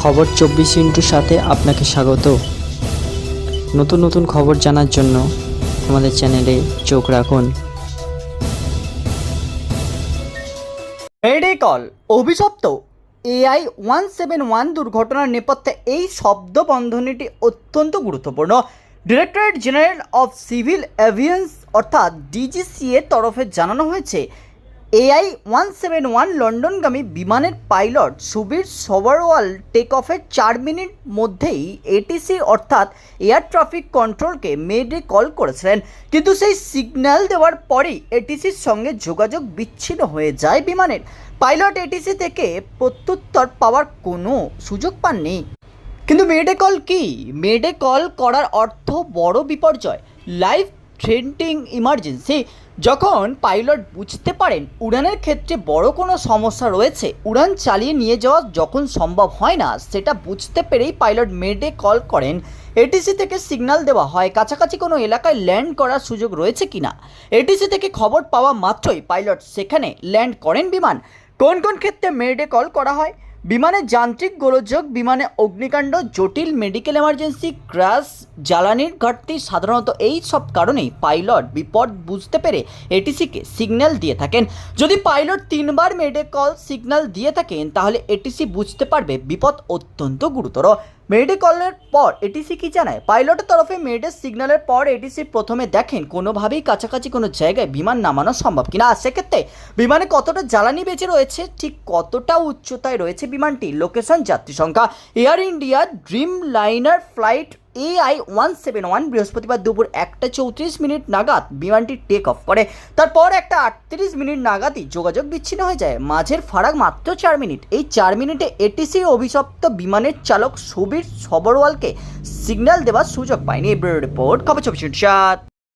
খবর চব্বিশ ইন্টুর সাথে আপনাকে স্বাগত। নতুন নতুন খবর জানার জন্য আমাদের চ্যানেলে চোখ রাখুন। মেডে কল অভিশপ্ত। এআই ওয়ান সেভেন ওয়ান দুর্ঘটনার নেপথ্যে এই শব্দ বন্ধনীটি অত্যন্ত গুরুত্বপূর্ণ। ডিরেক্টরেট জেনারেল অফ সিভিল অ্যাভিয়েন্স অর্থাৎ ডিজিসিএ তরফে জানানো হয়েছে এআই ওয়ান সেভেন ওয়ান লন্ডনগামী বিমানের পাইলট সুবীর সবারওয়াল টেক অফের চার মিনিট মধ্যেই এটিসি অর্থাৎ এয়ার ট্রাফিক কন্ট্রোলকে মেডে কল করেছিলেন। কিন্তু সেই সিগন্যাল দেওয়ার পরেই এটিসির সঙ্গে যোগাযোগ বিচ্ছিন্ন হয়ে যায় বিমানের। পাইলট এটিসি থেকে প্রত্যুত্তর পাওয়ার কোনো সুযোগ পাননি। কিন্তু মেডে কল কি? মেডে কল করার অর্থ বড় বিপর্যয়। লাইফ থ্রেন্টিং ইমার্জেন্সি যখন পাইলট বুঝতে পারেন উড়ানের ক্ষেত্রে বড় কোনো সমস্যা রয়েছে, উড়ান চালিয়ে নিয়ে যাওয়া যখন সম্ভব হয় না, সেটা বুঝতে পেরেই পাইলট মেডে কল করেন। এটিসি থেকে সিগন্যাল দেওয়া হয়, কাছাকাছি কোনো এলাকায় ল্যান্ড করার সুযোগ রয়েছে কিনা এটিসি থেকে খবর পাওয়া মাত্রই পাইলট সেখানে ল্যান্ড করেন বিমান। কোন কোন ক্ষেত্রে মেডে কল করা হয়? বিমানের যান্ত্রিক গোলযোগ, বিমানে অগ্নিকাণ্ড, জটিল মেডিকেল এমার্জেন্সি ক্র্যাশ জ্বালানির ঘাটতি, সাধারণত এই সব কারণেই পাইলট বিপদ বুঝতে পেরে এটিসিকে সিগন্যাল দিয়ে থাকেন। যদি পাইলট তিনবার মেডিকল সিগন্যাল দিয়ে থাকেন, তাহলে এটিসি বুঝতে পারবে বিপদ অত্যন্ত গুরুতর। মেডে কলের পর এটিসি কি জানায়? পাইলটের তরফে মেয়েটির সিগন্যালের পর এটিসি প্রথমে দেখেন কোনোভাবেই কাছাকাছি কোনো জায়গায় বিমান নামানো সম্ভব কিনা। আর সেক্ষেত্রে বিমানে কতটা জ্বালানি বেঁচে রয়েছে, ঠিক কতটা উচ্চতায় রয়েছে বিমানটি? লোকেশন যাত্রী সংখ্যা। Air India dreamliner flight AI one seven one বৃহস্পতিবার দুপুর একটা চৌত্রিশ মিনিট নাগাদ বিমানটি টেক অফ করে। তারপর একটা আটত্রিশ মিনিট নাগাদই যোগাযোগ বিচ্ছিন্ন হয়ে যায়। মাঝের ফারাক মাত্র চার মিনিট। এই চার মিনিটে এটিসি অভিশপ্ত বিমানের চালক সুবীর সবরওয়ালকে সিগন্যাল দেওয়ার সুযোগ পায়নি। রিপোর্ট, খবর সাত।